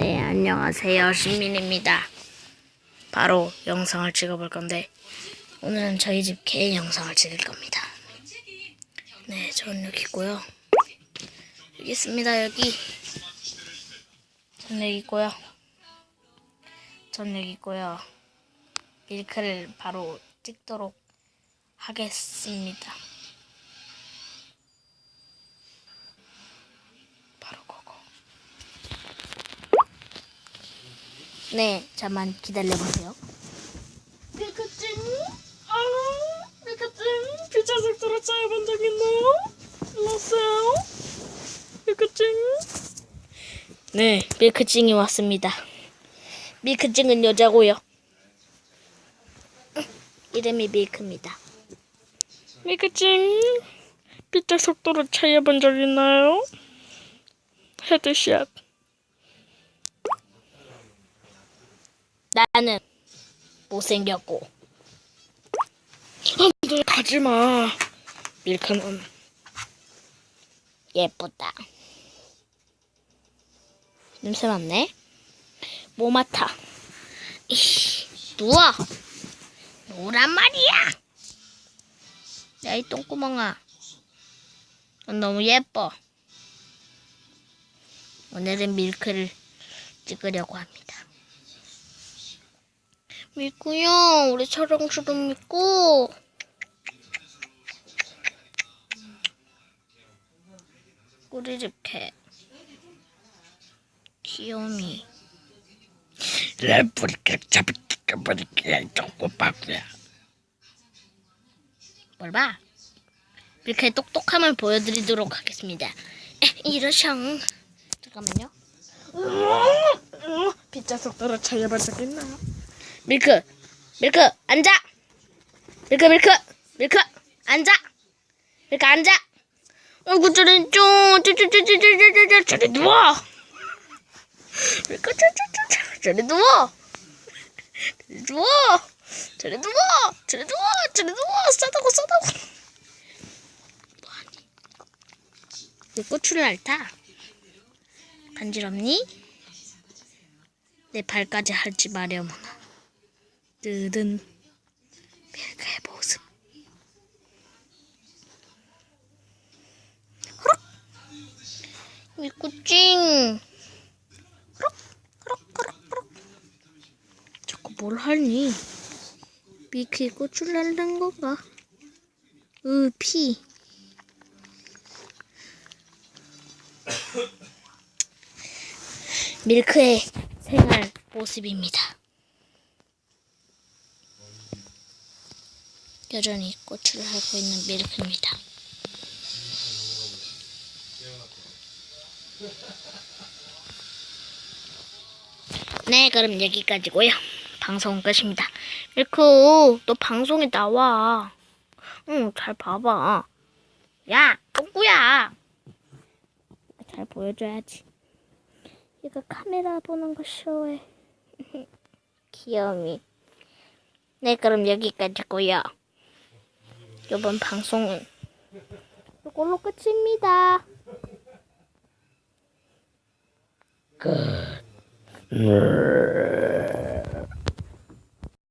네, 안녕하세요. 신민입니다. 바로 영상을 찍어볼 건데, 오늘은 저희 집 개인 영상을 찍을 겁니다. 네, 저는 여기 있고요. 여기 있습니다, 여기. 전 여기 있고요. 전 여기 있고요. 밀크를 바로 찍도록 하겠습니다. 바로 그거. 네, 잠만 기다려보세요. 밀크찜? 아, 밀크찜? 피자색 들어짜야 본적 있나요? 일로오세요. 밀크찜? 네, 밀크찡이 왔습니다. 밀크찡은 여자고요. 이름이 밀크입니다. 밀크찜? 피자 속도로 차이해 본 적 있나요? 헤드샷. 나는 못생겼고 너 가지 마. 밀크는 예쁘다. 냄새 맡네? 뭐 맡아? 이씨, 누워! 누란 말이야! 야, 이 똥구멍아. 넌 너무 예뻐. 오늘은 밀크를 찍으려고 합니다. 밀크야, 우리 촬영 좀 믿고. 우리 집 개. 귀요미. 레프리카 잡을까 버릴게 똥꼬박이야 뭘 봐? 밀크의 똑똑함을 보여드리도록 하겠습니다. 에, 이러샹. 잠깐만요. 피자 속도로 본적 있나요? 밀크, 밀크, 앉아. 밀크, 밀크, 밀크, 앉아. 밀크, 앉아. 어이구, 저리 좀, 저저저저저저 저리 누워. 밀크, 저저저 저리 누워. 저리 누워. 저리 누워. 저리 누워. 저리 누워. 싸다고 싸다고. 뭐하니? 왜 고추를 핥아? 간지럽니? 내 발까지 핥지 마려무나. 뜯은 밀크의 모습. 호록! 밀크찡! 호록! 호록! 호록! 호록! 자꾸 뭘 하니? 밀크에 고추를 날린 건가? 으, 피. 밀크의 생활 모습입니다. 여전히 고추를 하고 있는 밀크입니다. 네, 그럼 여기까지고요. 방송은 끝입니다. 밀크, 너 방송에 나와. 응, 잘 봐봐. 야, 똥꾸야. 잘 보여줘야지. 이거 카메라 보는 거 싫어해. 귀여움이. 네, 그럼 여기까지고요. 이번 방송은 이걸로 끝입니다. 끝